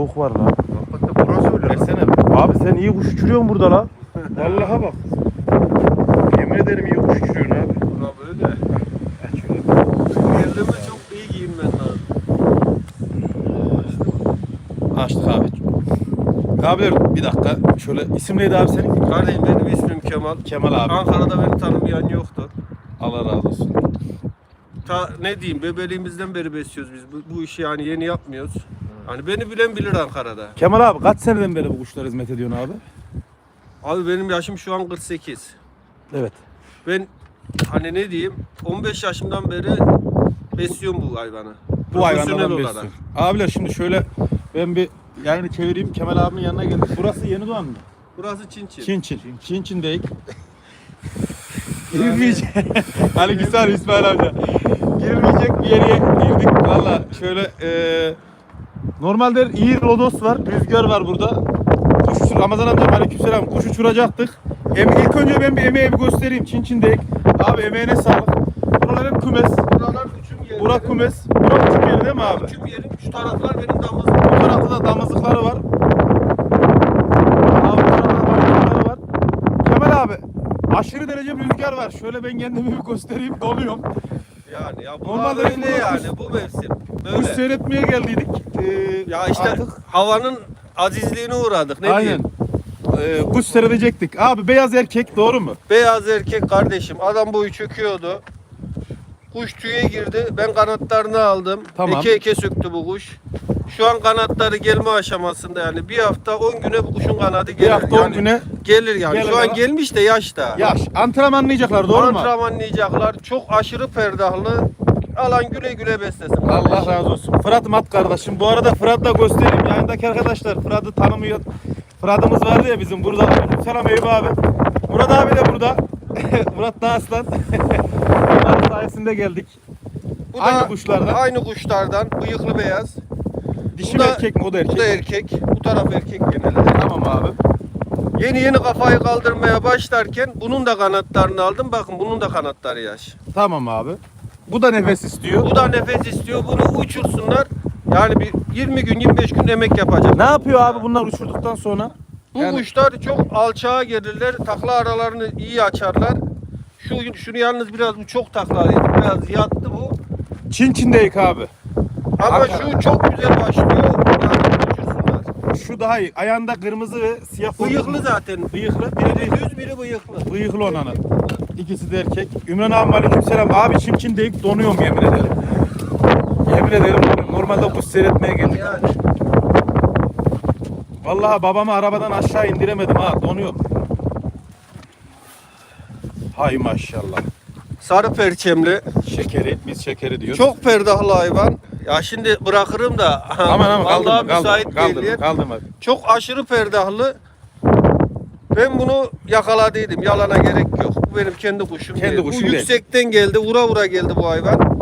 Soğuk var la. Hakikaten burası öyle. Versene. Abi sen iyi kuş uçuruyorsun burada la. Vallahi bak. Yemin ederim iyi kuş uçuruyorsun abi. Buna böyle. Evleme çok iyi giyinmen lazım. Açtık abi. Abiler bir dakika. Şöyle isim neydi abi senin? Kardeşim benim ismim Kemal. Kemal abi. Ankara'da beni tanımayan yoktur. Allah razı olsun. Ta ne diyeyim bebeliğimizden beri besliyoruz biz bu, bu işi yani yeni yapmıyoruz. Hani beni bilen bilir Ankara'da. Kemal abi kaç seneden beri bu kuşlara hizmet ediyorsun abi? Abi benim yaşım şu an 48. Evet. Ben hani ne diyeyim 15 yaşımdan beri besliyorum bu hayvanı. Bu hayvanlardan Profesyonel besliyorsun. Abiler şimdi şöyle ben bir yayını çevireyim. Kemal abimin yanına geldik. Burası Yeni Doğan mı? Burası Çin Çin. Çin Çin. Çin Çin değil. Girilmeyecek. Ali Güzel İsmail amca. Girilmeyecek bir yere girdik. Valla şöyle eee normalde iyi lodos var. Rüzgar var burada. Kuş uçur. Ramazan amcam aleykümselam. Kuş uçuracaktık. Em ilk önce ben bir emeği bir göstereyim. Çin Çin değil. Abi emeğine sağlık. Buralar hep kümes. Buralar uçum yeri. Burak kümes. Burak uçum yeri değil mi abi? Uçum yerim. Şu taraflar benim damızım. Bu tarafta da damızlıkları var. Abi bu tarafta da damızlıkları var. Kemal abi aşırı derece bir rüzgar var. Şöyle ben kendimi bir göstereyim. Doluyorum. Yani ya bu Normalde burada yani kuş- bu mevsim. Kuş Böyle. seyretmeye geldiydik. Ee, Ya işte artık havanın azizliğine uğradık. Ne aynen. diyeyim? Ee, kuş seyredecektik. Abi beyaz erkek doğru mu? Beyaz erkek kardeşim adam boyu çöküyordu. Kuş tüye girdi. Ben kanatlarını aldım. Tamam. Eke eke söktü bu kuş. Şu an kanatları gelme aşamasında yani bir hafta 10 güne bu kuşun kanadı gelir. Bir hafta on yani, güne gelir yani. gelir Şu an ama- gelmiş de yaşta. yaş. Antrenmanlayacaklar doğru mu? Antrenmanlayacaklar. Çok aşırı perdahlı. Alan güle güle beslesin. Allah razı olsun. Fırat Mat kardeşim. Bu arada Fırat'ı da göstereyim. Yayındaki arkadaşlar Fırat'ı tanımıyor. Fırat'ımız vardı ya bizim burada. Selam Eyüp abi. Murat abi de burada. Murat da aslan. Onların sayesinde geldik. Bu Aynı da kuşlardan. Aynı kuşlardan. Bıyıklı beyaz. Dişi mi da- erkek mi? O da erkek. Bu da erkek. Bu taraf erkek genelde. Tamam abi. Yeni yeni kafayı kaldırmaya başlarken bunun da kanatlarını aldım. Bakın bunun da kanatları yaş. Tamam abi. Bu da nefes istiyor. Bu da nefes istiyor. Bunu uçursunlar. Yani bir 20 gün 25 gün emek yapacak. Ne yapıyor abi bunlar uçurduktan sonra? Bu Yani- kuşlar çok alçağa gelirler. Takla aralarını iyi açarlar. Şu şunu yalnız biraz bu çok taklalıydı. Biraz yattı bu. Çin Çin'deyik abi. Ama Hakikaten. şu çok güzel başlıyor. Yani. Şu daha iyi. Ayağında kırmızı ve siyah Bıyıklı zaten. Bıyıklı. Biri düz biri bıyıklı. Bıyıklı olanı. İkisi de erkek. Ümran abi aleykümselam. Abi çim çim deyip donuyorum yemin ederim. Yemin ederim donuyorum. Normalde kuş seyretmeye geldik. Vallahi babamı arabadan aşağı indiremedim ha donuyorum. Hay maşallah. sarı perçemli. Şekeri, biz şekeri diyoruz. Çok perdahlı hayvan. Ya şimdi bırakırım da aman aman kaldırma, müsait kaldırma, kaldırma, kaldırma. Çok aşırı perdahlı. Ben bunu yakaladıydım. Yalana gerek yok. Bu benim kendi kuşum Kendi değil. kuşun Bu değil. yüksekten geldi. Vura vura geldi bu hayvan.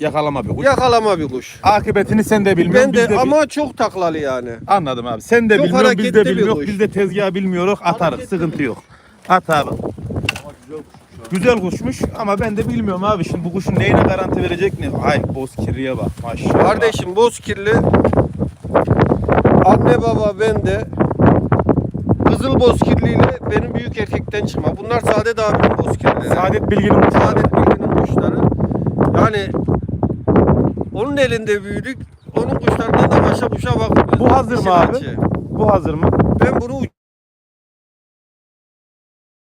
Yakalama bir kuş. Yakalama bir kuş. Akıbetini sen de bilmiyorsun, Ben biz de de bil- ama çok taklalı yani. Anladım abi. Sen de Çok bilmiyorsun, biz de bir bilmiyoruz. kuş. Biz de tezgah bilmiyoruz. Atarız. Sıkıntı yok. At abi. Güzel kuşmuş ama ben de bilmiyorum abi. Şimdi bu kuşun neyine garanti verecek ne? Ay boz kirliye bak maşallah. Kardeşim bozkirli. Anne baba ben Kızıl bozkirliyle benim büyük erkekten çıkma. Bunlar Saadet abinin bozkirlileri. Saadet Bilgin'in kuşu. Saadet Bilgin'in kuşları. Yani onun elinde büyüdük. Onun kuşlarından da başa kuşa bakmıyoruz. Bu hazır mı abi? Bu hazır mı? Ben bunu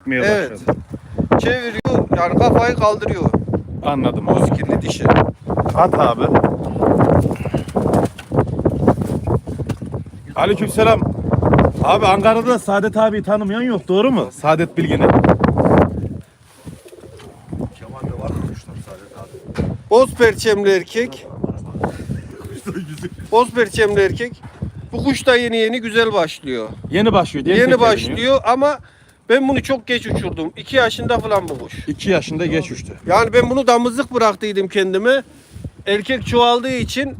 Uçmaya Evet. başladı. çeviriyor. Yani kafayı kaldırıyor. Anladım. Bozkirli dişi. At abi. Aleykümselam. Abi Ankara'da Saadet abi tanımayan yok doğru mu? Saadet Bilgin'i. Kemal'de var kuşlar Saadet abi. Boz perçemli erkek. Boz perçemli erkek. Bu kuş da yeni yeni güzel başlıyor. Yeni başlıyor. Yeni tek başlıyor ama ben bunu çok geç uçurdum. 2 yaşında falan bu kuş. 2 yaşında geç uçtu. Yani ben bunu damızlık bıraktıydım kendime. Erkek çoğaldığı için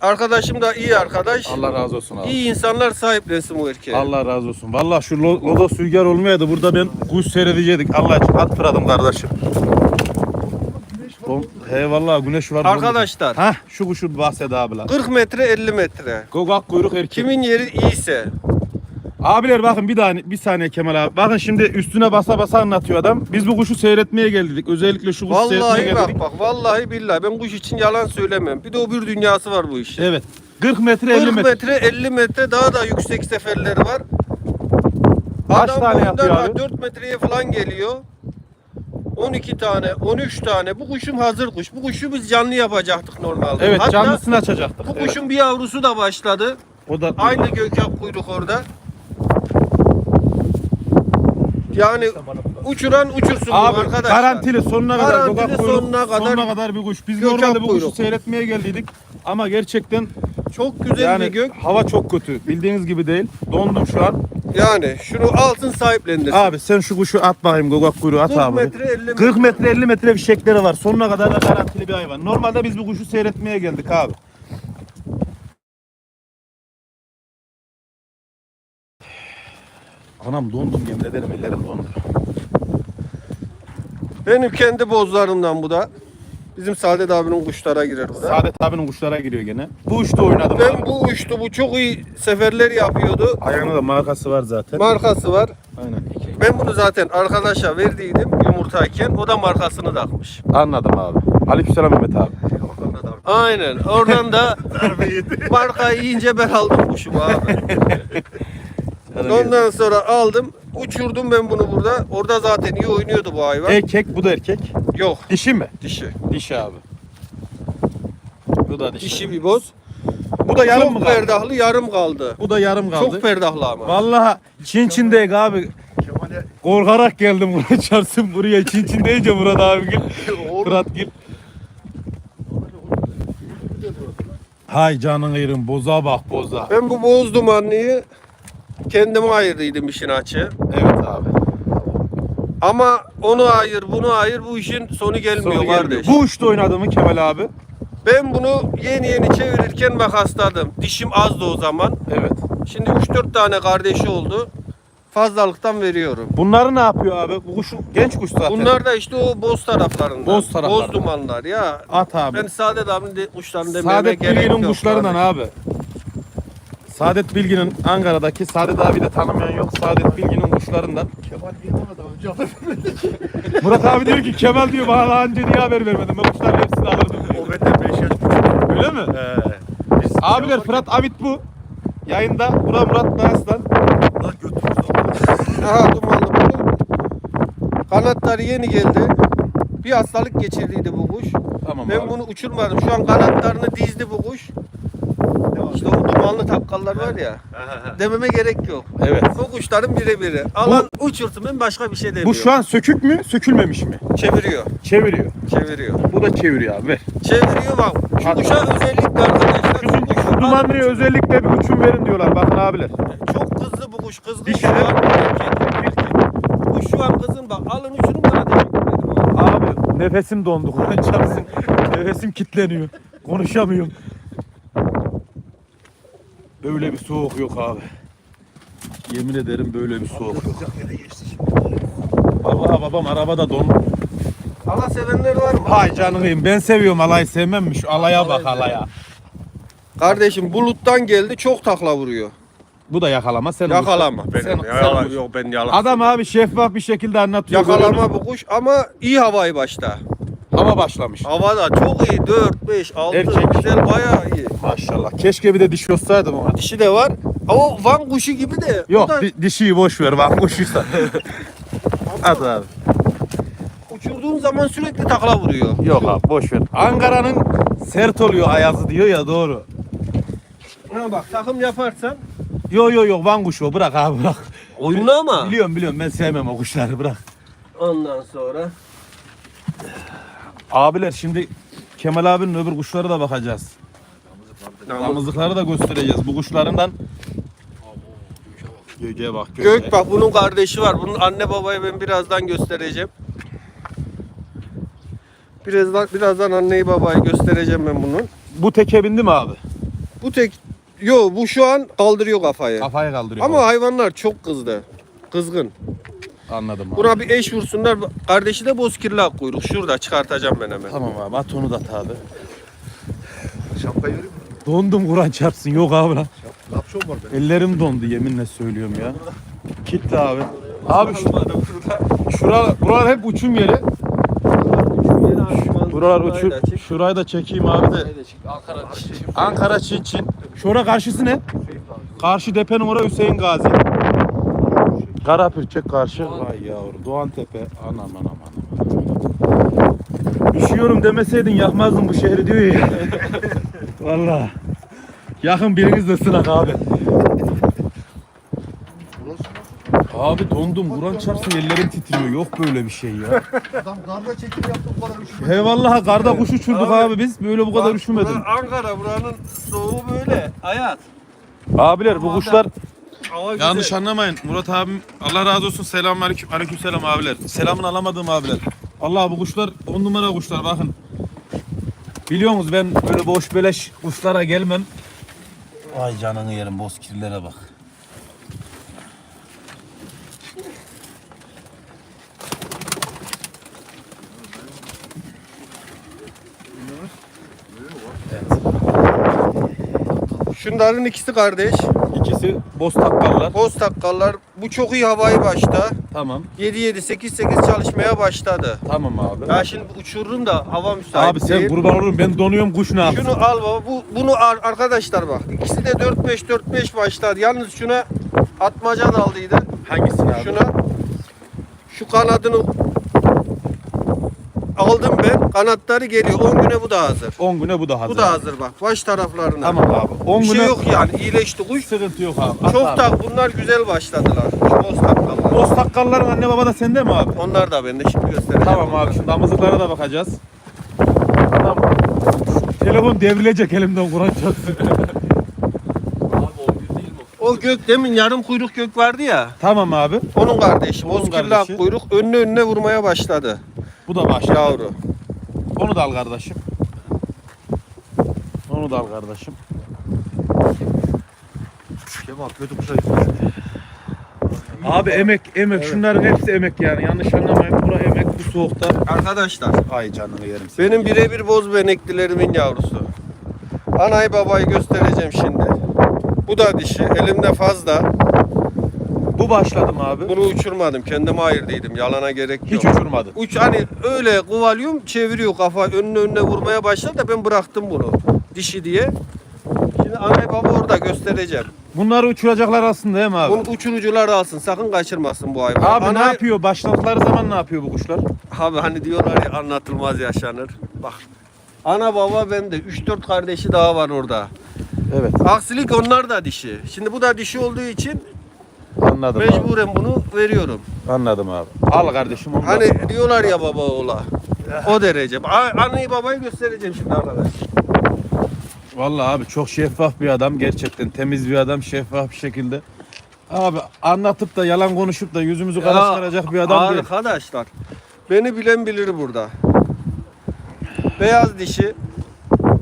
arkadaşım da iyi arkadaş. Allah razı olsun abi. İyi insanlar sahiplensin bu erkeğe. Allah razı olsun. Vallahi şu lo- lodos rüzgar olmayaydı burada ben kuş seyredecektik. Allah için at fıradım kardeşim. Don, he vallahi güneş var. Arkadaşlar. Ha şu kuşu bahset abi lan. 40 metre 50 metre. Gogak kuyruk erkek. Kimin yeri iyiyse. Abiler bakın bir tane bir saniye Kemal abi. Bakın şimdi üstüne basa basa anlatıyor adam. Biz bu kuşu seyretmeye geldik. Özellikle şu kuşu seyretmeye Vallahi geldik. bak bak vallahi billahi ben kuş için yalan söylemem. Bir de o bir dünyası var bu işin. Evet. 40 metre 50 40 metre. metre 50 metre daha da yüksek seferleri var. Kaç Adam tane boyundan yapıyor abi? 4 metreye falan geliyor. 12 tane, 13 tane. Bu kuşum hazır kuş. Bu kuşu biz canlı yapacaktık normalde. Evet Hatta canlısını açacaktık. bu Evet. kuşun bir yavrusu da başladı. O da Aynı gökhan kuyruk orada. Yani uçuran uçursun Abi arkadaşlar. garantili sonuna kadar Garantili gogak kuyruk, sonuna kadar sonuna kadar bir kuş. Biz gökhan normalde bu kuşu kuyruk. seyretmeye geldiydik. Ama gerçekten Çok güzel yani bir gök. hava çok kötü. Bildiğiniz gibi değil. Dondum şu an. Yani şunu altın sahiplendirsin. Abi sen şu kuşu at bakayım gogak kuyruğu at 40 abi. metre 50 metre. 40 metre 50 metre fişekleri var. Sonuna kadar da garantili bir hayvan. Normalde biz bu kuşu seyretmeye geldik abi. Anam dondum yemin ederim ellerim dondu. Benim kendi bozlarımdan bu da. Bizim Saadet abinin kuşlara girer bu da. Saadet abinin kuşlara giriyor gene. Bu uçta oynadım Ben abi. bu uçtu. Bu çok iyi seferler yapıyordu. Ayağına da markası var zaten. Markası var. Aynen. Ben bunu zaten arkadaşa verdiydim yumurtayken. O da markasını takmış. Anladım abi. Aleykümselam Mehmet abi. Aynen. Oradan da markayı yiyince ben aldım kuşumu abi. Ondan sonra aldım. Uçurdum ben bunu burada. Orada zaten iyi oynuyordu bu hayvan. Erkek, bu da erkek. Yok. Dişi mi? Dişi. Dişi abi. Bu da dişi. Dişi bir boz. Bu da yarım mı Çok kaldı? perdahlı yarım kaldı. Bu da yarım kaldı. Çok perdahlı ama. Vallahi Çin Çin değil abi. Kemal'e Korkarak geldim buraya çarpsın buraya Çin Çin deyince Murat abi gel. Murat gel. Hay canın yerim boza bak boza. Ben bu boz dumanlıyı kendime ayırdıydım işin açığı. Evet abi. Ama onu ayır, bunu ayır bu işin sonu gelmiyor Sonra gelmiyor. kardeş. Bu uçta oynadı mı Kemal abi? Ben bunu yeni yeni çevirirken makasladım. Dişim azdı o zaman. Evet. Şimdi 3-4 tane kardeşi oldu. Fazlalıktan veriyorum. Bunları ne yapıyor abi? Bu kuş genç kuş zaten. Bunlar da işte o boz taraflarında. Boz taraflarında. Boz dumanlar ya. at abi. Ben Saadet abinin de dememe Saadet gerek Bilgin'in yok. kuşlarından abi. Saadet Bilgin'in Ankara'daki Saadet abi de tanımayan yok. Saadet Bilgin'in kuşlarından. Kemal niye bana daha önce haber Murat abi diyor ki Kemal diyor bana daha önce niye haber vermedin? Ben kuşların hepsini alırdım diyor. O benden 5 yaş küçük. Öyle mi? He. Biz Abiler Fırat Abit bu. Yayında. Bura Murat Dağıslan. Lan götürürüz Aha dumanlı bunu. Kanatları yeni geldi. Bir hastalık geçirdiydi bu kuş. Tamam Ben abi. bunu uçurmadım. Şu an kanatlarını dizdi bu kuş. İşte o dumanlı takkallar var ya. Dememe gerek yok. Evet. Bu kuşların birebiri. Alan uçursun ben başka bir şey demiyorum. Bu şu an sökük mü, sökülmemiş mi? çeviriyor. Çeviriyor. Çeviriyor. Bu da çeviriyor abi. Ver. Çeviriyor bak. Şu Hadi. kuşa özellikle arkadaşlar. Şu, kuş dumanlıya özellikle bir uçum verin diyorlar. Bakın abiler. Çok kızdı bu kuş. Kızgın Dişi şu an. erkek. Kuş şu an kızın bak. Alın uçurun bana ederim. abi. Nefesim dondu. Kur'an çarpsın. Nefesim kilitleniyor. Konuşamıyorum. Böyle bir soğuk yok abi. Yemin ederim böyle bir soğuk yok. Uzak yere geçti şimdi. Vallahi babam arabada dondu. Allah sevenler var mı? Hay canım ben seviyorum alayı sevmem mi? Şu alaya bak alaya. Kardeşim buluttan geldi çok takla vuruyor. Bu da yakalama sen Yakalama. Sen- Benim sen- yok ben yalan. Adam abi şeffaf bir şekilde anlatıyor. Yakalama bu kuş ama iyi havayı başta. Hava başlamış. Hava da çok iyi. 4, 5, 6 Erkek. güzel bayağı iyi. Maşallah. Keşke bir de dişi olsaydım ama. Dişi de var. Ama Van kuşu gibi de. Yok da di- dişiyi boş ver bak kuşuysa. Hadi abi. uçurduğun zaman sürekli takla vuruyor. Yok abi boş ver. Ankara'nın sert oluyor ayazı diyor ya doğru. Ha bak takım yaparsan Yo yo yo van kuşu o bırak abi bırak. oyunlu ama. Biliyorum biliyorum ben sevmem o kuşları bırak. Ondan sonra Abiler şimdi Kemal abinin öbür kuşlara da bakacağız. Damızlıkları da göstereceğiz. Bu kuşlarından Göğe bak göğe. Gök bak bunun kardeşi var. Bunun anne babayı ben birazdan göstereceğim. Birazdan birazdan anneyi babayı göstereceğim ben bunun. Bu teke bindi mi abi? Bu tek Yo bu şu an kaldırıyor kafayı. Kafaya kaldırıyor. Ama hayvanlar çok kızdı. Kızgın. Anladım abi. Buna bir eş vursunlar. Kardeşi de bozkirli ak kuyruk. Şurada çıkartacağım ben hemen. Tamam abi at onu da at abi. Şapkayı vereyim mi? Dondum Kur'an çarpsın yok abi lan. Kapşon var benim. Ellerim dondu yeminle söylüyorum ya. Kitle abi. Abi şu, şuralar, buralar hep uçum yeri. Buralar uçum. Şurayı da çekeyim abi de. Ankara Çin Çin. Şura karşısı ne? Karşı Tepe numara Hüseyin Gazi. Karapürçek karşı. Vay yavrum Doğan Tepe. Anam anam anam. Üşüyorum demeseydin yakmazdın bu şehri diyor ya. Vallahi. Yakın biriniz de ısınak abi. Abi dondum. Buran çarpsın ellerim titriyor. Yok böyle bir şey ya. Adam karda çekim yaptı bu kadar üşümedi. He vallahi karda kuş uçurduk Abi, abi biz. Böyle bu kadar üşümedim. Ankara buranın soğuğu böyle. Hayat. Abiler bu kuşlar Hava Yanlış güzel. anlamayın. Murat abim Allah razı olsun. Selam aleyküm. Aleyküm selam abiler. Selamını alamadığım abiler. Allah bu kuşlar on numara kuşlar bakın. Biliyorsunuz ben böyle boş beleş kuşlara gelmem. Ay canını yerim bozkirlere bak. Şunların ikisi kardeş. İkisi boz takkallar. Boz takkallar. Bu çok iyi havayı başta. Tamam. 7-7-8-8 çalışmaya başladı. Tamam abi. Ya şimdi uçururum da hava müsait Abi sen değil. kurban olurum ben donuyorum kuş ne yapsın? Şunu al baba. Bu, bunu ar- arkadaşlar bak. İkisi de 4-5-4-5 başladı. Yalnız şuna atmaca daldıydı. Hangisini abi? Şuna şu kanadını aldım ben. Kanatları geliyor. 10 güne bu da hazır. 10 güne bu da hazır. Bu da hazır bak. Baş taraflarına. Tamam abi. 10 Bir güne şey yok yani. İyileşti kuş. sıkıntı yok abi. At Çok abi. da bunlar güzel başladılar. Şu boz takkallar. Boz takkalların anne baba da sende mi abi? Onlar da bende şimdi göstereceğim. Tamam abi şu damızlıklara da bakacağız. Adam telefon devrilecek elimden Kur'an çarpsın. Abi o bir değil mi? O gök demin yarım kuyruk gök vardı ya. tamam abi. Onun kardeşi. Onun Bozkirli kardeşi. kuyruk önüne önüne vurmaya başladı. Bu da başladı. Yavru. Onu da al kardeşim. Onu da al kardeşim. Kemal kötü kuşa. Abi emek emek şunların hepsi emek yani yanlış anlamayın. Bura emek bu soğukta. Arkadaşlar Ay canını yerim seni. benim birebir boz beneklilerimin yavrusu. Anayı babayı göstereceğim şimdi. Bu da dişi. Elimde fazla. Bu başladım abi. Bunu uçurmadım. Kendime ayırdıydım. Yalana gerek yok. Hiç uçurmadı. Uç hani öyle kovalıyorum çeviriyor kafa önüne önüne vurmaya başladı da ben bıraktım bunu. Dişi diye. Şimdi anayı baba orada göstereceğim. Bunları uçuracaklar aslında değil mi abi? Bunu uçurucular alsın. Sakın kaçırmasın bu hayvanı. Abi ne Anayı- yapıyor? Başladıkları zaman ne yapıyor bu kuşlar? Abi hani diyorlar ya anlatılmaz yaşanır. Bak. Ana baba bende 3-4 kardeşi daha var orada. Evet Aksilik onlar da dişi. Şimdi bu da dişi olduğu için anladım abi. mecburen bunu veriyorum. Anladım abi. Al kardeşim onu da. Hani diyorlar ya baba oğla. O derece. A- Anneyi babayı göstereceğim şimdi arkadaş. Vallahi abi çok şeffaf bir adam gerçekten temiz bir adam şeffaf bir şekilde. Abi anlatıp da yalan konuşup da yüzümüzü kara Ya, çıkaracak bir adam değil. Arkadaşlar beni bilen bilir burada. Beyaz dişi.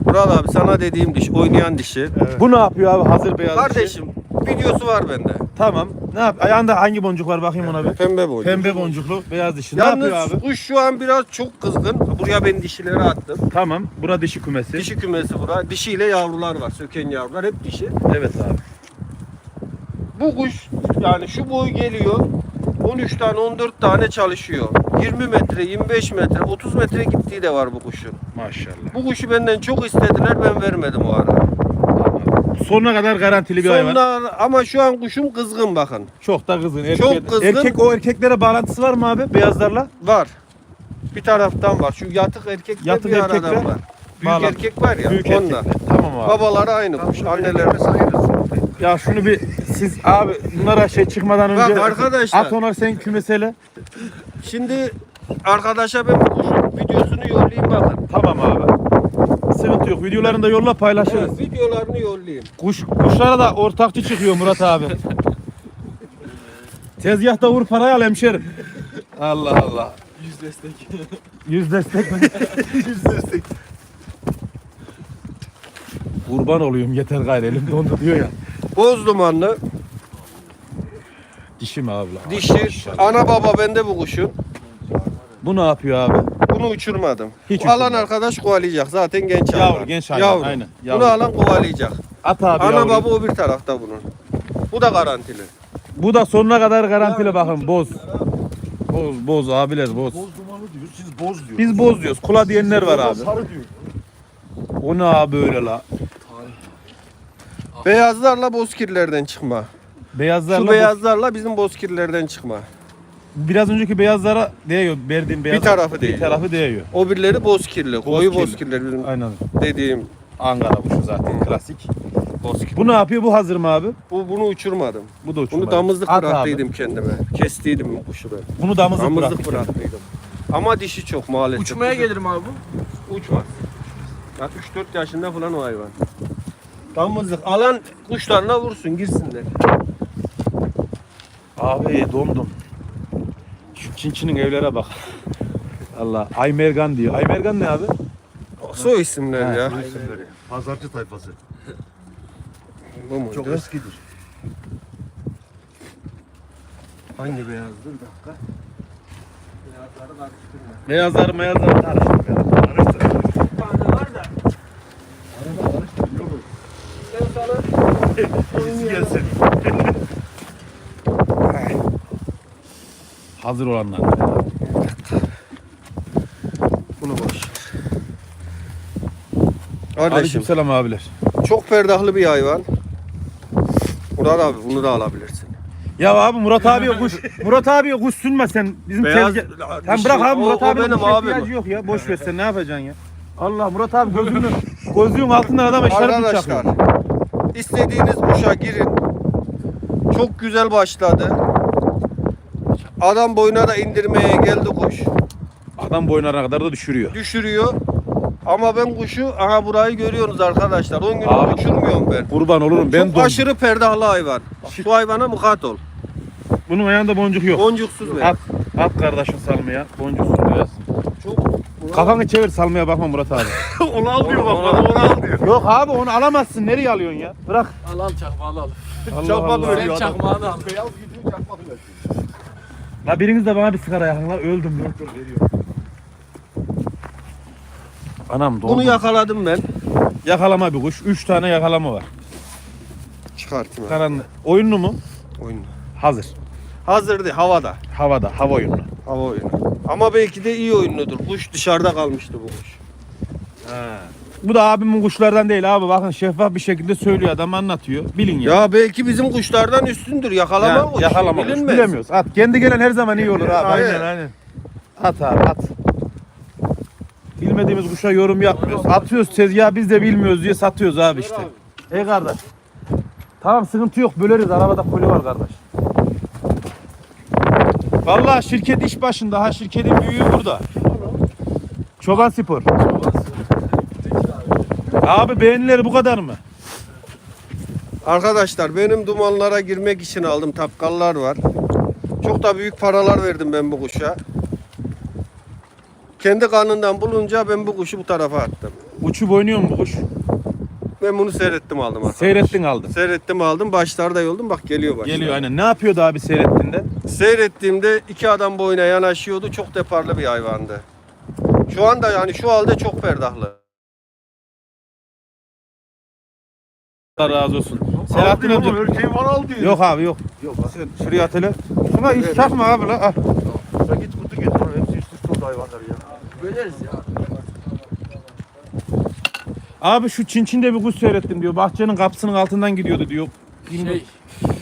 Murat abi sana dediğim diş, oynayan dişi. Bu ne yapıyor abi hazır beyaz dişi? Kardeşim videosu var bende. Tamam. Ne yap? Ayağında hangi boncuk var bakayım ona bir. Pembe boynu. Pembe boncuklu beyaz dişi. Ne Yalnız yapıyor abi? kuş şu an biraz çok kızgın. Buraya ben dişileri attım. Tamam. Bura dişi kümesi. Dişi kümesi bura. Dişiyle yavrular var. Söken yavrular hep dişi. Evet abi. Bu kuş yani şu boy geliyor. 13 tane 14 tane çalışıyor. 20 metre, 25 metre, 30 metre gittiği de var bu kuşun. Maşallah. Bu kuşu benden çok istediler ben vermedim o ara. Sonuna kadar garantili bir hayvan. Sonra ama şu an kuşum kızgın bakın. Çok da kızgın. Erkek, Çok kızgın. Erkek o erkeklere bağlantısı var mı abi beyazlarla? Var. Bir taraftan var. Şu yatık erkekte Yatık bir aradan erkekle var. Büyük bağlan- erkek var ya Büyük onda. erkekler. Tamam abi. Babaları aynı kuş. Anneleri Ya şunu bir siz abi bunlara şey çıkmadan Bak önce arkadaşlar. at onları sen kümesele. Şimdi arkadaşa ben bu kuşun videosunu yollayayım bakın. Tamam abi. Sıkıntı yok. Videolarını da yolla paylaşırız. Evet, videolarını yollayayım. Kuş, kuşlara da ortakçı çıkıyor Murat abi. Tezgahta vur parayı al hemşerim. Allah Allah. Yüz destek. Yüz destek mi? Yüz destek. Kurban olayım yeter gayrı elim dondu diyor ya. Boz dumanlı. Dişi mi abi? lan? Dişi. Ana baba bende bu kuşun. Bu ne yapıyor abi? Bunu uçurmadım. Hiç Bu alan uçurmadım. arkadaş kovalayacak. Zaten genç Yavru, hayvan. genç hayvan, Yavru. aynen, Bunu yavru. alan kovalayacak. At abi Ana yavruyu. baba o bir tarafta bunun. Bu da garantili. Bu da sonuna kadar garantili bakın boz. Boz boz abiler boz. Boz dumanı diyor. Siz boz diyor. Biz boz diyoruz. Kula diyenler var abi. Sarı diyor. O ne abi öyle la? Beyazlarla bozkirlerden çıkma. Beyazlarla Şu beyazlarla bizim bozkirlerden çıkma. Biraz önceki beyazlara değiyor. Verdiğim beyaz. tarafı Bir değiyor. tarafı değiyor. O birileri bozkirli. Koyu Bozkirli. bozkirler bizim Aynen. dediğim. Ankara kuşu zaten klasik. Bu ne yapıyor? Bu hazır mı abi? Bu bunu uçurmadım. Bu da uçurma. Bunu damızlık At abi. bıraktıydım kendime. Kestiydim bu kuşu ben. Bunu damızlık, Damızlık bıraktıydım. Ama dişi çok maalesef. Uçmaya gelir mi abi bu? Uçmaz. Ya 3-4 yaşında falan o hayvan. Damızlık alan kuşlarına vursun girsinler. Abi dondum. Çinçin'in evlere bak. Allah. Aymergan diyor. Aymergan ne abi? Soy isimler He. ya. Bu isimleri. Pazarcı tayfası. Bu muydu? Çok eskidir. Hangi beyazdı? Bir dakika. Beyazları karıştırma. Beyazlar meyazlar karıştı. Bir tane var da. Ben sana Birisi gelsin. Hazır olanlar. bunu boş. Kardeşim Aleykümselam abiler. çok perdahlı bir hayvan. Murat abi bunu da alabilirsin. Ya abi Murat abiye kuş Murat abiye kuş sunma sen. Bizim Beyaz- tezgah. Sen bırak abi O- Murat o abinin benim abim. ihtiyacı yok ya. Boş ver sen ne yapacaksın ya? Allah Murat abi gözünü gözlüğün altından adam eşarp Arkadaşlar çakıyor. istediğiniz kuşa girin. Çok güzel başladı. Adam boyuna da indirmeye geldi kuş. Adam boynuna kadar da düşürüyor. Düşürüyor. Ama ben kuşu aha burayı görüyorsunuz arkadaşlar. 10 gün Abi. uçurmuyorum ben. Kurban olurum ben Çok dondum. aşırı perdahlı hayvan. Şu hayvana mukat ol. Bunun ayağında boncuk yok. Boncuksuz ver. At, at kardeşim salmaya. Boncuksuz beyaz. Çok Kafanı çevir salmaya bakma Murat abi. onu al diyor bak bana onu al diyor. yok abi onu alamazsın. Nereye alıyorsun ya? Bırak. Al al çakmağını al. Allah Çakmak Allah. veriyor Sen adam. çakmağını al. Beyaz gidiyor çakmak veriyor. La biriniz de bana bir sigara yakın la öldüm ya. Anam doğdu. Bunu yakaladım ben. Yakalama bir kuş. Üç tane yakalama var. Çıkartayım. abi. Oyunlu mu? Oyunu. Hazır. Hazırdı havada. Havada. Hava oyunu. Hava oyunu. Ama belki de iyi oyunludur. Kuş dışarıda kalmıştı bu kuş. Bu da abimin kuşlardan değil abi. Bakın şeffaf bir şekilde söylüyor adam anlatıyor. Bilin ya. Ya belki bizim kuşlardan üstündür. Yakalama Ya, kuş. yakalama kuş. Bilinmez. Bilemiyoruz. At. Kendi gelen her zaman iyi olur abi. Aynen, aynen. At abi at. Bilmediğimiz kuşa yorum yapmıyoruz. Atıyoruz tezgaha biz de bilmiyoruz diye satıyoruz abi işte. Ey kardeş. Tamam sıkıntı yok böleriz arabada koli var kardeş. Vallahi şirket iş başında ha şirketin büyüğü burada. Çoban Spor. Abi beğenileri bu kadar mı? Arkadaşlar benim dumanlara girmek için aldım tapkallar var. Çok da büyük paralar verdim ben bu kuşa. Kendi kanından bulunca ben bu kuşu bu tarafa attım. Uçup oynuyor mu bu kuş? Ben bunu seyrettim aldım arkadaş. Seyrettin aldın. Seyrettim aldım. Başlarda yoldum. Bak geliyor başlar. Geliyor aynen. Ne yapıyordu abi seyrettiğinde? Seyrettiğimde iki adam boyuna yanaşıyordu. Çok deparlı bir hayvandı. Şu anda yani şu halde çok perdahlı. Allah razı olsun. Selahattin amca. Ölçeği bana al diyor. Yok abi yok. Yok. Sen şuraya atele. Şuna iş çakma abi la. Al. Sen git kutu getir. Oğlum Hepsi üst üste oldu hayvanlar ya. Böleriz ya. Abi şu Çinçin'de bir kuş seyrettim diyor. Bahçenin kapısının altından gidiyordu diyor. Şey,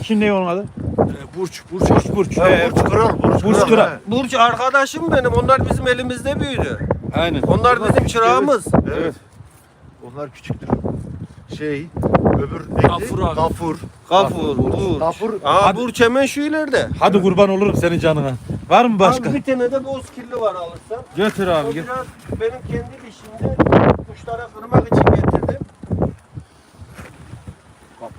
Çin ne onun adı? e, burç, burç. Burç burç. Ha, He, Burç kırar. Burç Burç kırar. kırar. he. Burç arkadaşım benim. Onlar bizim elimizde büyüdü. Aynen. Onlar bizim çırağımız. Evet. Onlar küçüktür. Şey, öbür neydi? Gafur abi. Gafur. Gafur, Burç. Gafur. Aa Hadi. Burç hemen şu ileride. Hadi kurban olurum senin canına. Var mı başka? Abi bir tane de bozkirli var alırsan. Götür O abi git. biraz benim kendi dişimde kuşlara kırmak için getirdim.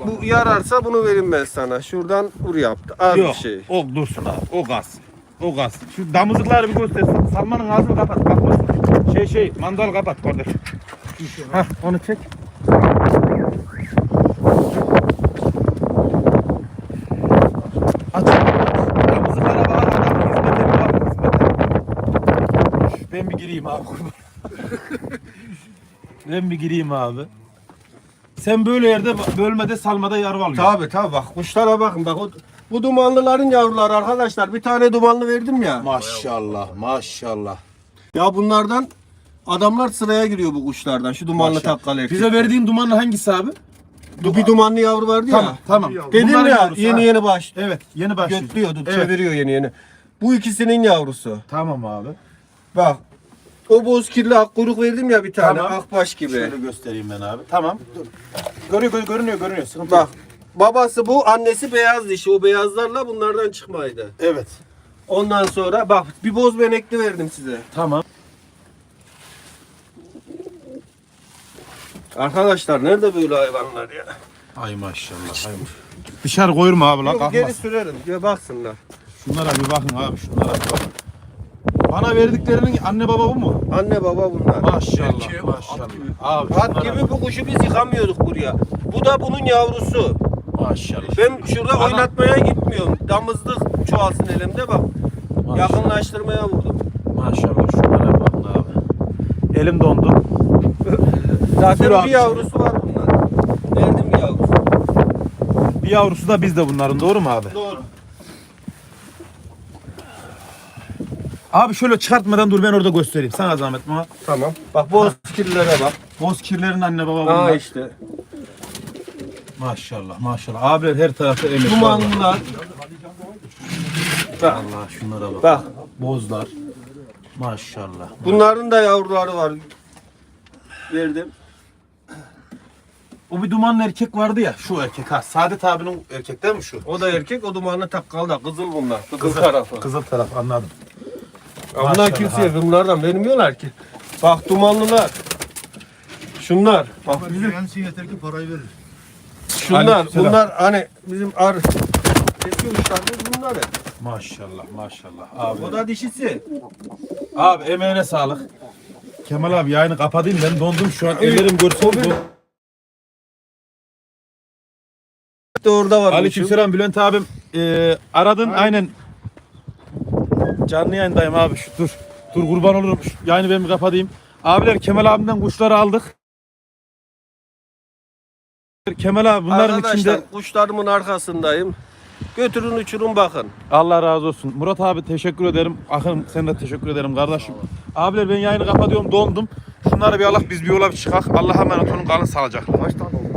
Bu yararsa bunu vereyim ben sana. Şuradan vur yaptı. Az Yok. bir şey. O dursun abi. O gaz. O gaz. Şu damızlıkları bir göster. Salmanın ağzını kapat. Bakmasın. Şey şey mandal kapat kardeş. Hah onu çek. Bir gireyim abi. ben bir gireyim abi. Sen böyle yerde bölmede salmada yar alıyorsun. Tabi tabi bak kuşlara bakın bak o, bu dumanlıların yavruları arkadaşlar bir tane dumanlı verdim ya. Maşallah maşallah. Ya bunlardan adamlar sıraya giriyor bu kuşlardan şu dumanlı Maşallah. erkek. Bize verdiğin dumanlı hangisi abi? Du- bir dumanlı yavru vardı ya. Tamam tamam. Dedim Bunların ya yavrusu, yeni ha. yeni baş. Evet yeni başlıyor. Götlüyordu, Evet. çeviriyor yeni yeni. Bu ikisinin yavrusu. Tamam abi. Bak. O bozkirli akkuyruk verdim ya bir tane Tamam. akbaş gibi. Şöyle göstereyim ben abi. Tamam. Dur. Görüyor, gö- görünüyor, görünüyor. Sıkıntı Bak. yok. Babası bu, annesi beyaz dişi. O beyazlarla bunlardan çıkmaydı. Evet. Ondan sonra bak bir boz benekli verdim size. Tamam. Arkadaşlar nerede böyle hayvanlar ya? Ay maşallah. Ay. Dışarı koyurma abi lan. Yok, geri sürerim. Gel baksınlar. Şunlara bir bakın abi. Şunlara bir bakın. Bana verdiklerinin anne baba bu mu? Anne baba bunlar. Maşallah. Erkeğe bak, maşallah. at gibi. Abi At şunlara gibi bu kuşu biz yıkamıyorduk buraya. Bu da bunun yavrusu. Maşallah. Ben şurada Ana- oynatmaya gitmiyorum. Damızlık çoğalsın elimde bak. Maşallah. Yakınlaştırmaya vurdum. Maşallah. Şunlara bakın abi. Elim dondu. Zaten abi. bir yavrusu var bunlar. Verdim bir yavrusu. Bir yavrusu da bizde bunların. Doğru mu abi? Doğru. Abi şöyle çıkartmadan dur ben orada göstereyim. Sana zahmet mi? Tamam. Bak boz kirlilere bak. Boz kirlerin anne baba bunlar. Aa işte. Maşallah maşallah. Abiler her tarafta emek. Dumanlılar. Bak. Allah şunlara bak. Bak. Bozlar. Maşallah. Bunların da yavruları var. Verdim. O bir dumanlı erkek vardı ya. Şu erkek ha. Saadet abinin erkek değil mi şu? O da erkek, o dumanlı takkalı da kızıl bunlar. Kızıl, tarafı. Kızıl taraf anladım. Ya Bunlar Maşallah kimseye bunlardan vermiyorlar ki. Bak dumanlılar. Şunlar. Bak bizim Yensin yeter ki parayı verir. şunlar. Aleykümselam. Bunlar hani bizim ar eski uçlarımız bunlar. hep. Maşallah maşallah. Abi. O da dişisi. Abi emeğine sağlık. Kemal abi yayını kapatayım ben dondum şu an ellerim görsün. bir- İşte orada var. Aleykümselam Bülent abim. Ee, aradın aynen. Canlı yayındayım abi. Şu, dur. Dur kurban olurum. Şu yayını ben bir kapatayım. Abiler Kemal abimden kuşları aldık. Kemal abi bunların Arkadaşlar içinde kuşlarımın arkasındayım. Götürün uçurun bakın. Allah razı olsun. Murat abi teşekkür ederim. Akın sen de teşekkür ederim kardeşim. Abiler ben yayını kapatıyorum dondum. Şunları bir Allah biz bir yola bir çıkak. Allah'a emanet olun kalın sağlıcakla. Kaç tane oldu?